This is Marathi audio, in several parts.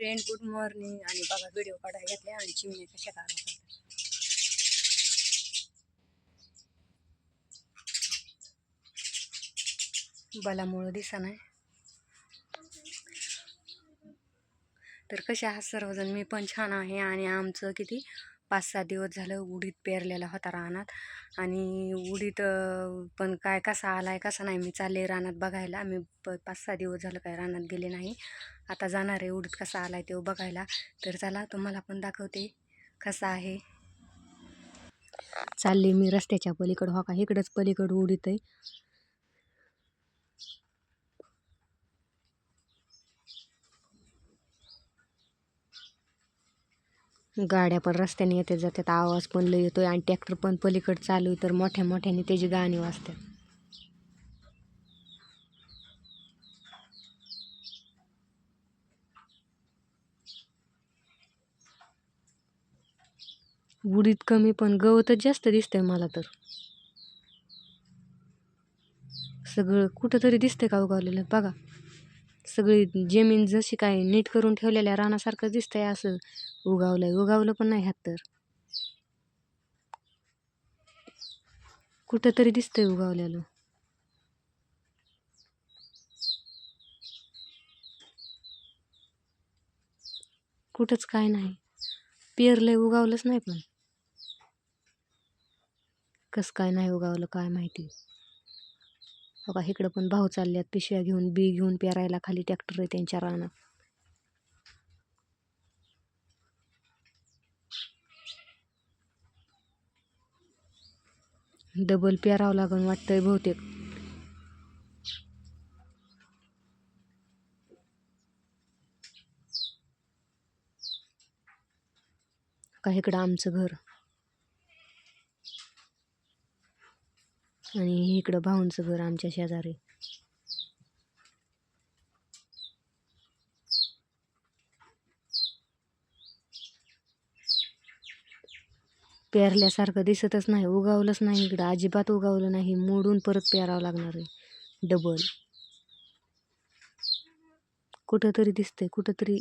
फ्रेंड गुड मॉर्निंग आणि बघा व्हिडिओ काढायला घेतले. आणि चिमण्या कशा काढा बलामुळं दिसा नाही. तर कसे आहात सर्वजण? मी पण छान आहे. आणि आमचं किती? पाच सहा दिवस झालं उडीद पेरलेला होता रानात आणि उडीद पण काय कसा आला आहे कसा नाही मी चालले रानात बघायला. मी प पाच सहा दिवस झालं काय रानात गेले नाही. आता जाणार आहे उडीद कसा आला आहे तो बघायला. तर चला तुम्हाला पण दाखवते कसा आहे. चालले मी रस्त्याच्या पलीकडं. हो का? इकडंच पलीकडं उडीत आहे. गाड्या पण रस्त्याने येते जातात आवाज पण लय येतोय आणि ट्रॅक्टर पण पलीकडे चालू आहे तर मोठ्या मोठ्याने त्याची गाणी वाजतात. उडीत कमी पण गवतच जास्त दिसतंय मला तर. सगळं कुठंतरी दिसतंय का उगवलेलं? बघा. सगळी जमीन जशी काय नीट करून ठेवलेल्या रानासारखं दिसतंय असं. उगावलंय. उगावलं पण नाही ह्यात तर. कुठं तरी दिसतंय उगावलेलं कुठंच काय नाही. पेरलंय उगावलंच नाही पण. कसं काय नाही उगावलं काय माहिती. बघा इकडं पण भाऊ चालल्यात. पिशव्या घेऊन बी घेऊन पेरायला खाली ट्रॅक्टर आहे त्यांच्या रानात. डबल पेरावं लागून वाटतंय बहुतेक. का इकडं आमचं घर? आणि इकडं भाऊंचं घर आमच्या शेजारी. पेरल्यासारखं दिसतच नाही उगावलंच नाही इकडं अजिबात उगावलं नाही मोडून परत पेरावं लागणार आहे. डबल. कुठंतरी दिसतंय कुठंतरी.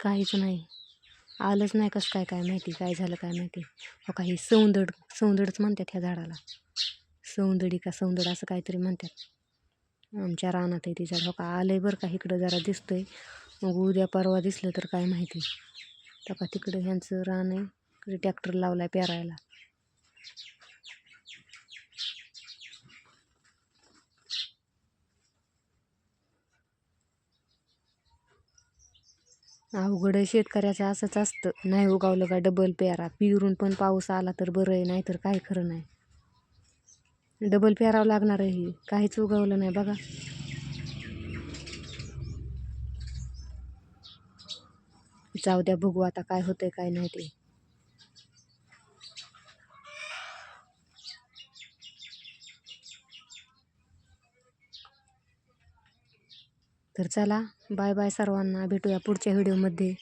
काहीच नाही. आलंच नाही कसं काय काय माहिती काय झालं काय माहिती. हो काही सौंदड सौंदडच म्हणतात ह्या झाडाला. सौंदडी का सौंदड असं काहीतरी म्हणतात. आमच्या रानात आहे ती झाड. हो का आलंय बरं का इकडं जरा दिसतंय. मग उद्या परवा दिसलं तर काय माहिती. तर का तिकडं ह्यांचं रान आहे इकडे ट्रॅक्टर आहे पेरायला. अवघड शेतकऱ्याचं असंच असतं. नाही उगावलं का डबल पेरा. पिरून पण पाऊस आला तर बरं आहे नाही तर काय खरं नाही. डबल पेरावं लागणार आहे काहीच उगवलं नाही बघा. जाऊ द्या बघू आता काय होतंय काय नाही ते. तर चला बाय बाय सर्वांना. भेटूया पुढच्या व्हिडिओमध्ये.